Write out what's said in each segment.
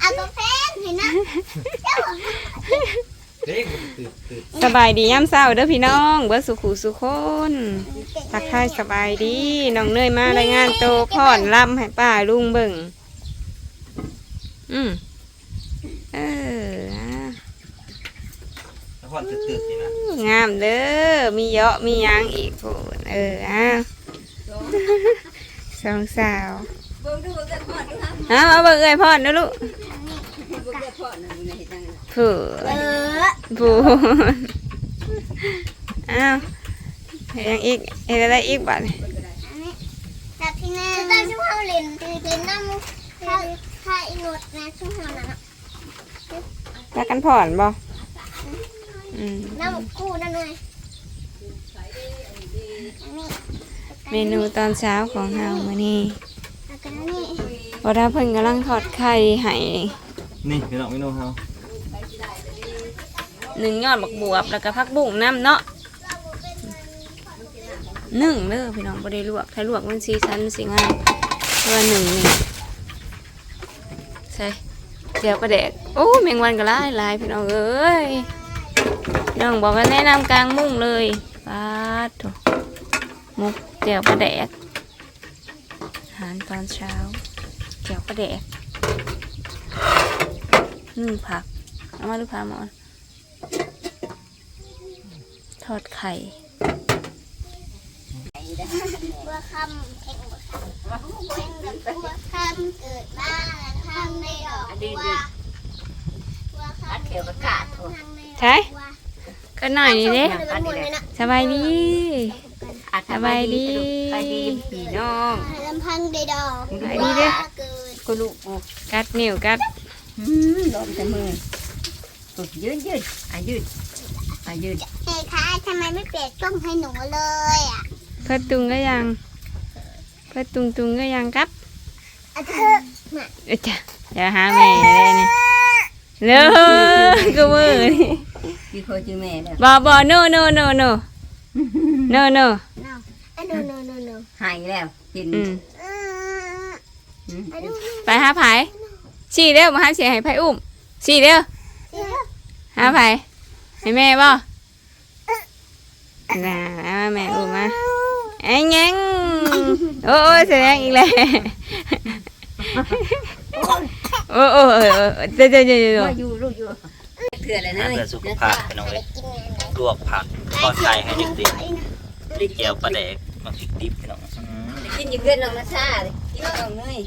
เอาตัวแฟนเห็นนะเจ้าของเด็กตื่นตื่นสบายดีย่ำเศร้าเด้อพี่น้องเบิดสุขุสุคนทักทายสบายดีน้องเนยมารายงานโตวพ่อนลำให้ป้าลุงเบิ่งอืมเอออะแล้วพอตื่นตื่นนี่นะงามเด้อมีเยอะมีหยังอีกพูนเอออะสองสาว เอาเอาเบิ่งเอ้ยพ่อนนะลูกเบิ่งกันพอดนะมึงเห็นผูเออผูอ้าวยังอีกเฮ็ดอะไรอีกบัดนี้จากที่แนตอนช่วงเราเรียนคือเรียนน้ำถ้าถ้าอีนดนะช่วงเรานั้นรักกันผ่อนบ่อืมน้ำกู้นั่นเลยเมนูตอนเช้าของเฮามื้อนี้ แล้วก็นี่บ่ได้เพิ่นกำลังทอดไข่ให้นี่พี่น้องพี่น้องเฮาหนึ่งยอดบักบวบแล้วก็ผักบุ้งน้ำเนาะหนึ่งเด้อพี่น้องบ่ได้ลวกถ้าลวกมันสีสันมันสิงามเพราะว่าหนึ่งนี่ใช่เดี๋ยวก็แดกโอ้แมงวันก็หลายหลายพี่น้องเอ้ยน้องบอกว่าแนะนำกลางมุ้งเลยปาดโถมุกเจียวปลาแดกอาหารตอนเช้า เจียวปลาแดกนึ่งผัก เอามาดูพาหมอน ทอดไข่บัวคำเข่งบัวคำเข่งกับบัวคำเกิดบ้านคำในดอกบัวบัวคำเขียวประกาศใช่ก็หน่อยนี่เด้อันนี้เลยนะสบายดีสบายดีพี่น้องลำพังในดอกสบายดีเด้ อเกิดกูลูกกูกัดนิ้วกัดอืมลมแต่มือกูยืนยืนอะยืนอะยืนเฮ้ยคะทำไมไม่เปลี่ยนกล้องให้หนูเลยอะเพื่อตุงก็ยัง เพื่อตุงตุงก็ยังกัดอะเธอเอ้ยจ้ะเดี๋ยวหาแม่เลยนี่เร็วก็มือนี่พี่โคจือแม่แล้วบอบอ no no no no no no อะโนโนโนโนหายแล้วกิน อืม อ่า อืม อะดู ไปหาไผชี้เร็วมาหาเสียให้ไผอุ้มชี้เร็วหาไผให้แม่บ่น่ามาแม่อุ้มมาไอ้ยังโอ้ยแสดงอีกแล้วโอ้โอ้เออเออเดี๋ยวเดี๋ยวเดี๋ยวเดี๋ยวว่าอยู่ลูกอยู่เถื่อนเลยนะเพื่อสุขภาพพี่น้องเลยกินอะไรลวกผักทอดไข่ให้เด็กๆเจียวปลาแดกมาพริกดิบพี่น้องอืมกินอยู่เกินน้องนะชาเลยกินน้องเนย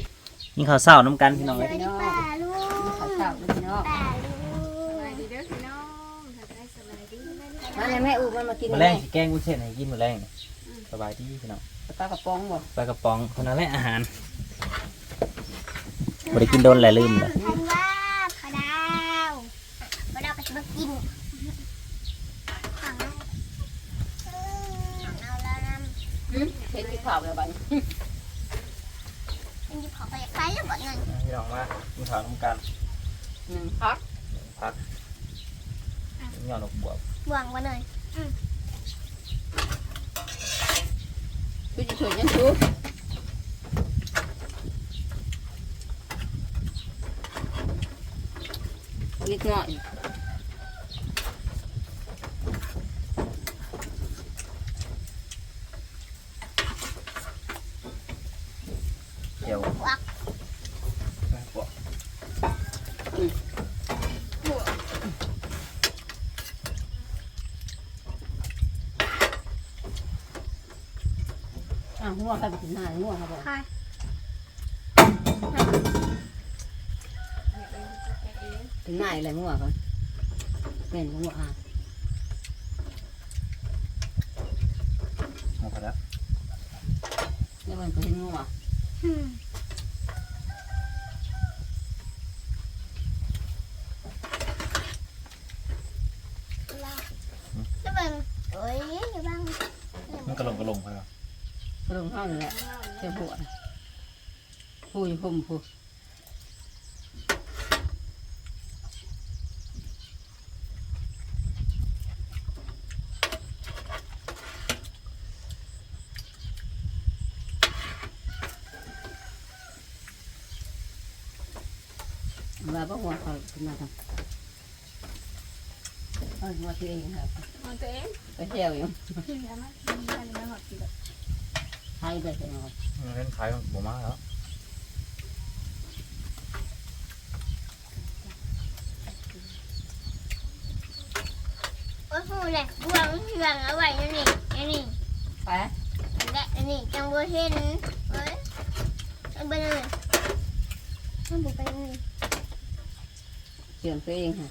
นี่ข้าวเศร้าน้ำกันพี่น้องเลยพี่น้องป่าลูกข้าวเช้าพี่น้องป่าลูกมาเลยแม่อูมันมากินมาแรงสิแกงกุ้งเช่นให้กินมาแรงสบายดีพี่น้องปลากระป๋องบ่ปลากระป๋องคนนั้นแหละอาหารบ่ได้กินโดนหลายลืมเลยพันว่าพะดาวพะดาวก็จะมากินของเอาแล้วนะเห็นที่ข่าวแล้วบัดมัน จะขอไปไฟแล้วบ่เงินพี่น้องมากินข้าวน้ำกันหนึ่งพักพักยอดดอกบวบบ่วงมาเลยกูจะช่วยยังชูนิดหน่อย เดี๋ยวบวบ อะหัวใครไปถึงหน้าหัวเขาบอกค่ะถึงหน้าอะไรหัวเขาเป็นหัวอะหมดแล้วแล้วมันก็เห็นหัวอืมแล้วมันโอ้ยอยู่บ้างมันกระลงกระลงไปแล้ว กระลงห้องนี่แหละเจ้าหัวผู้อยู่พุ่มผู้มาบอกว่าเขาขึ้นมาทำเออมาที่เองครับเอาตัวเองไปเที่ยวอยู่ขึ้นแล้วมั้ยอันนี้มันหอดกินแบบไทยไปเที่ยวเล่นขายบ่มาแล้วโอ้โหแหละบวงเถื่องเอาไว้นั่นนี่นั่นนี่ไปและอันนี้จังบ่เห็นเอ้ยเอาไปเลยมันบุกไปเลยเสียงตัวเองค่ะ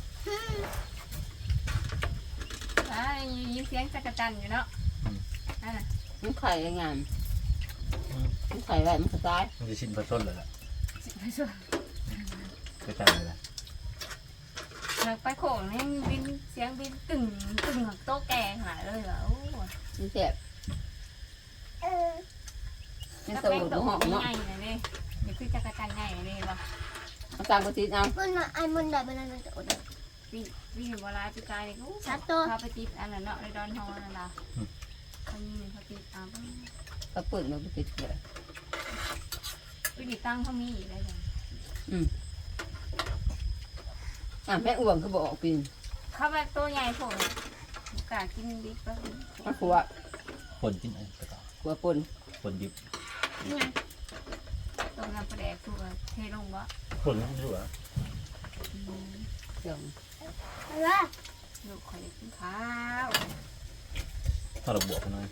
อ่ายินเสียงจักรจันอยู่เนาะอ่า มันไข่งาน มันไข่ไว้มันก็ตายมันจะชินผสมเลยล่ะไปส่วนไปจังเลยล่ะหลังไปโขงนี่บินเสียงบินตึงตึงโต๊ะแกหายเลยเหรอโอ้มันเจ็บเออมันแล้วตัวแป้งหัตัววหอมเนาะใหญ่เลยนี่เดี๋ยวคือจักรจันใหญ่เลยว่ะเอาตามกระติดเอามันมาไอ้มันได้มันนั่นจะอดวิ่งวิ่งเวลาปีกายนี่ก็ชัดตัวพาไปติดอันนั้นเนาะในดอนทองนั่นล่ะเขายิงเขาติดตาม กระปืนมันกระติดเลยวิธีตั้งเขามีอีกเลยจ้ะอะแม่อ้วนก็บอกปีนเขาแบบตัวใหญ่ผมกากินดิบแล้วมันขัวคนกินไอ้กระต่ายขัวปนคนดิบเนี่ยต้มน้ำปลาแดกตัวเทลงวะคนไม่รู้อะเดี๋ยวเอาละลูกคอยกินข้าวถ้าเราบวกกันหน่อย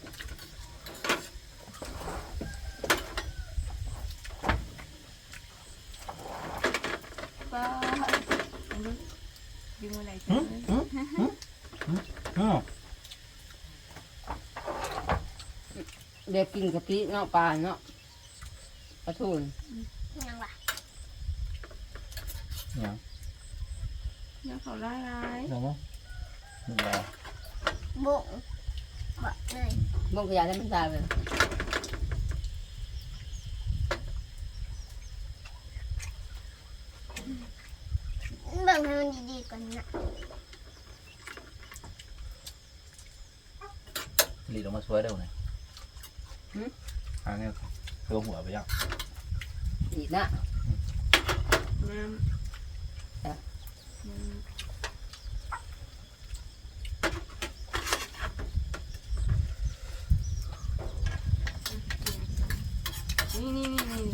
ก็ดึงอะไรอืจ้ะมอืมอืมอืมเดี๋ยวกินกะปิเนาะปลาเนาะปลาทูนยังวะยังยังเขาไล่ไล่ยังมั้งนี่รอบุกบอกเลยบงกระยาได้มันตายเลย เบิ่งให้มัน ดีๆก่อนนะหลีดออกมาช่วยได้ไหมหาเนี่ยตัวหัวไปยัง อีกนะ น้ำนี่นี่นี่นี่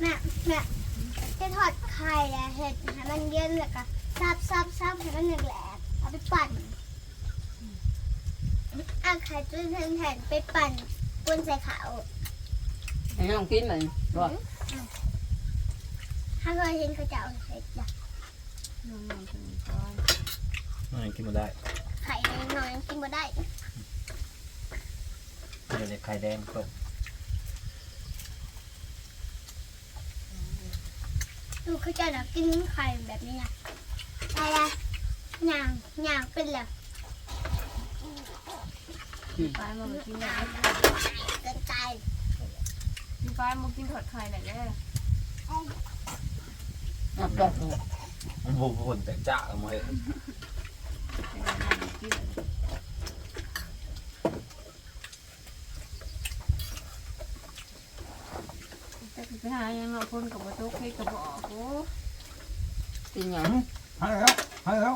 แม่แม่จะทอดไข่แล้วเห็ดให้มันเย็น แล้วก็ซับซับซับให้มันแหลกๆเอาไปปั่นเอาไข่ตุ้นแผ่นๆไปปั่นปุ้นใส่ขาวให้น้องกินมันบอกถ้าเคยเห็นเขาจะเอาใส่จ้ะน้องน้องเป็นก้อนนี่กินมาได้ ไข่น้อยๆกินบ่ได้เดี๋ยวไข่แดงก็ ลูกเขาจะน่ะกินไข่แบบนี้นะได้ละย่างย่างเป็นแล้วปลายมันกินได้เกินใจกินปลายมันกินถอดไข่ได้เลยเอาปลอกเลยมันบุกคนแต่จ้าออกมาเลย แต่ไป หายังเอาคนกับประตูให้กับบอกโอ้กินหยังให้แล้วหายแล้ว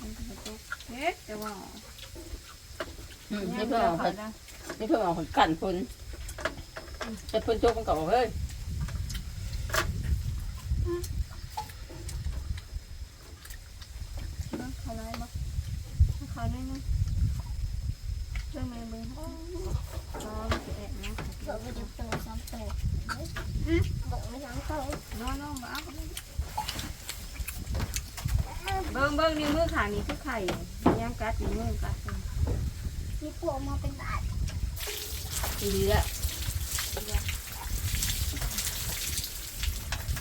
มันกับประตูเฮ็ดแต่ว่าอืมนี่เพื่อจะเอาคอนได้นี่เพื่อเอาคนกันคนจะคนโจกมันก็บอกเฮ้ย ขางนี้คือไข่ยังกัดนี่มือกัดนี่ปูมาเป็นอัดเหลือเป็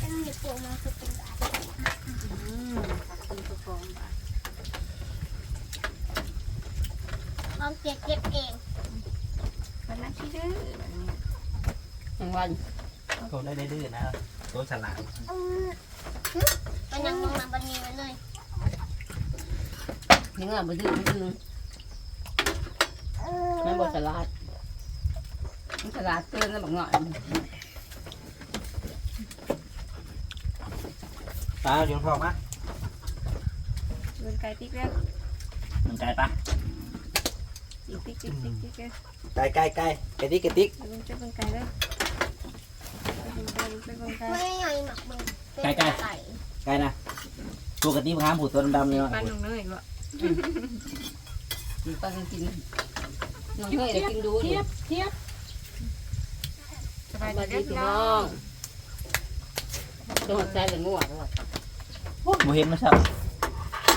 นนี่ปูมาเป็นตัดอืมเป็นกองบาลองเก็บเก็บเองมันน่าขี้ดื้อแบนี้หงวันโตได้ดื้อนะตัวฉลาดมันยังลงมาบันนี้เลย นี่เงาบ่ดื้อบ่ดื้อมันบ่สลัดมันสลัดเตือนแล้วบักเงาะตาโยนพอมาโดนไก่ติ๊กแล้วมันไกลปะติ๊กติ๊กติ๊กติ๊กติ๊กเลยไกลไกลไกลกระติกกระติกเอาลงเจ้าเป็นไก่เลยไก่ไก่ไม่ใหญ่หมักมึงไกลไกลไกลนะตัวกระติกมันห้ามผูดตัวดำๆเนี่ยปั้นลงเลยอีกวะกิน ปลากินน้องเฮ้ยได้กินดูดิเทียบสบายมาดีดีเด้อพี่พี่น้น้อองงต้องใส่เป็นงัวด้วยบ่เห็นมันชับ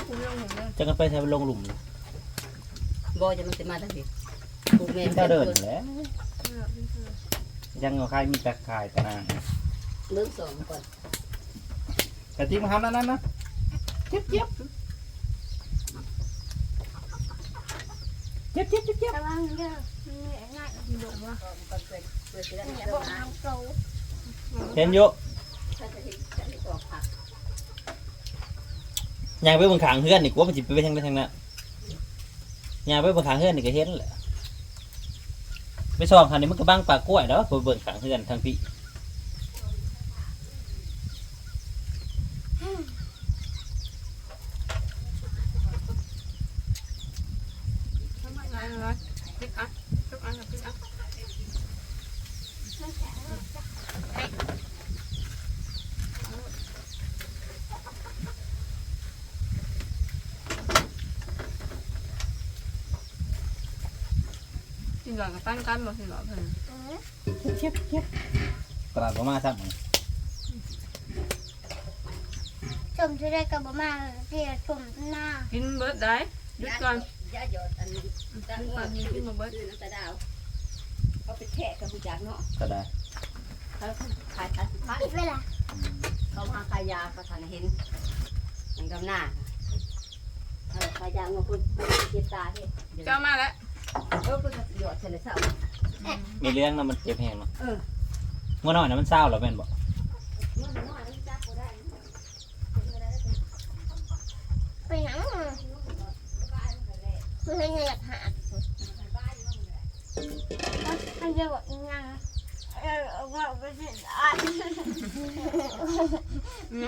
คุณลงเห็นเลยจะกันไปใช้ลงหลุมเลยบ่จะมันสิมาทั้งทีปลูกแม่กินข้าวเดินแหล้วยังเอาใครมีตะข่ายตะนางเรื่องสองก่อนกระติกมันห้ามนั่นนั่นนะเจ็บเจ็บ เจ็บเจ็บเจ็บเจ็บระวังเด้อมันเหนื่อยง่ายมีลงวะก่อนเปิดเปิดสิได้อย่าเดี๋ยวบอกมาน้ำโตเห็นอยู่ถ้าจะเห็นจะเห็นตัวผักยางไปบนขางเฮือนนี่กูว่ามันจิไปทางใดทางนั้นยางไปบนขางเฮือนนี่ก็เห็นแหละไปส่องคันนี้มันก็บังปากกล้วยแล้วไปเบิ่งขางเฮือนทางพี่ ทำไมไรเลยติ๊กอะติ๊กอะติ๊กอะกินหลอดกับปั้นกันบ่กินหลอด เพิ่นเจ็บเจ็บตลาดประมาณสักชมที่ได้กับมาเรียชมหน้ากินเบิดได้หยุดก่อนยาหยดอันนี้กินก่อนกินมาเบิดคือน้ำตาดาวเขาไปแค่กับผู้จักเนาะก็ได้เขาขายตัดสินค้าอีกเวลาเขามาขายยาประทานเห็นอย่างดำหน้าเออขายยาเงาคุณเจ็บตาที่เจ้ามาแล้วเออคุณหยดเฉลยเศร้ามีเรื่องนะมันเจ็บแห้งเนาะเออเมื่อน้อยนะมันเศร้าแล้วแม่นบอกไปหนัง คือให้อยากหาให้เยอะกว่าอีกยังเออว่าไปเห็นอะ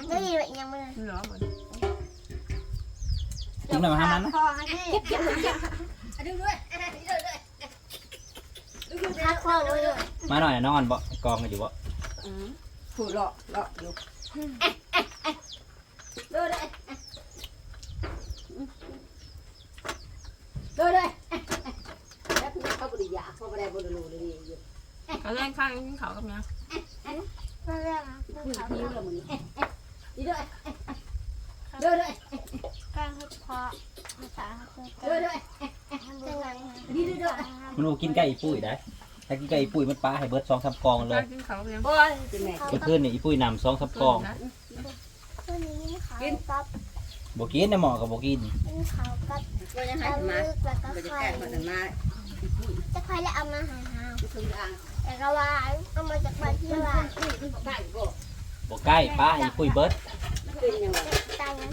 ได้ยินแบบยังไม่เลยกินหลอดหมดถึงไหนมาห้ามนั้นนะคอให้เจ็บเจ็บเจ็บดูด้วยดูด้วยพักคอเลยมาหน่อยนะนอนบ่กองกันอยู่บ่ผูเลาะเลาะอยู่ดูด้วย ดูด้วยแล้วคุณเขาบริยาเขาบริบริลูเลยอยู่เอาแรงข้างกินเขากับเมียม่เรื่องนะคุณพี่เรื่องมึงนี่ดีด้วยดูด้วยการให้พอภาษาคือดูด้วยยังไงดีด้วยมันบ่กินไก่อีปุ้ยได้ถ้ากินไก่อีปุ้ยมันปลาให้เบิดสองสามกองเลยกินเขาเนี่ยโอ้ยเมื่อคืนนี่อีปุ้ยนำสองสามกองนะตัวนี้เขากับ บกินนะหมอกับบกินเขากับก็ยังให้เอามาแล้วก็ไปจะไฟแก้คนนั้นมาจะไฟแล้วเอามาหาหาทุกอย่างแต่ก็ว่าเอามาจากบ้านที่ว่าได้บ่บ่ใกล้ปลาอีคุยเบิดเป็นยังไงตายนั้น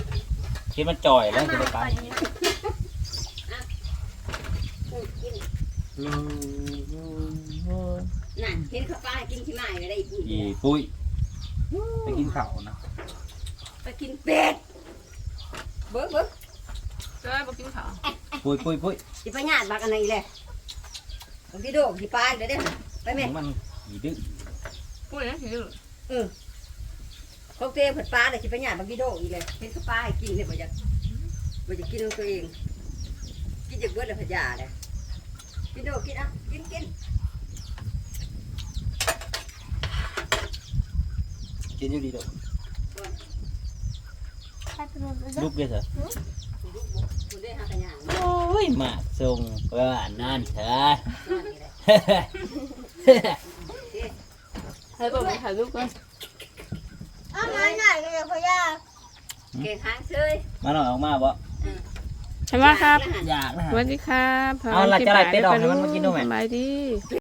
คิดมันจ่อยแล้วจะได้ปลานั่นเห็นข้าวปลากินขี้ไม้ก็ได้อีกอีปุ้ยไปกินข้านะไปกินเป็ด เบิ้งเบิ้งเจ้าบ่กินเขาปุ้ยปุ้ยปุ้ยสิไปญาติบักอันไหนเลยบางทีโดกสิปลาเดี๋ยวเด้อไปแม่มันอีดื้อพูดนะสิลูกเขาเตะผัดปลาเดี๋ยวสิไปญาติบางทีโดกอีกเลยเห็นข้าวปลาให้กินเนี่ยบ่อยากบ่อยากกินของตัวเอง กินจากเบิดแล้วผัดยาเลยกินโดกกินอะกินกินกินอยู่ดีเด้อ ถ้าเป็นเรื่อง ลูกเด้อเถอะคุณได้หากันยังโอ้ยมาส่งว่านั่นเถอะให้บอกไปถ่ายรูปก่อนเอามาหน่อยเลยพ่อย่าเก่งหางเชยมาหน่อยออกมาบ่ใช่ไหมครับอยากนะสฮะวัสดีครับเอาล่ะจะไล่เป็ดออกให้มันมากินด้วยไหมสบายดี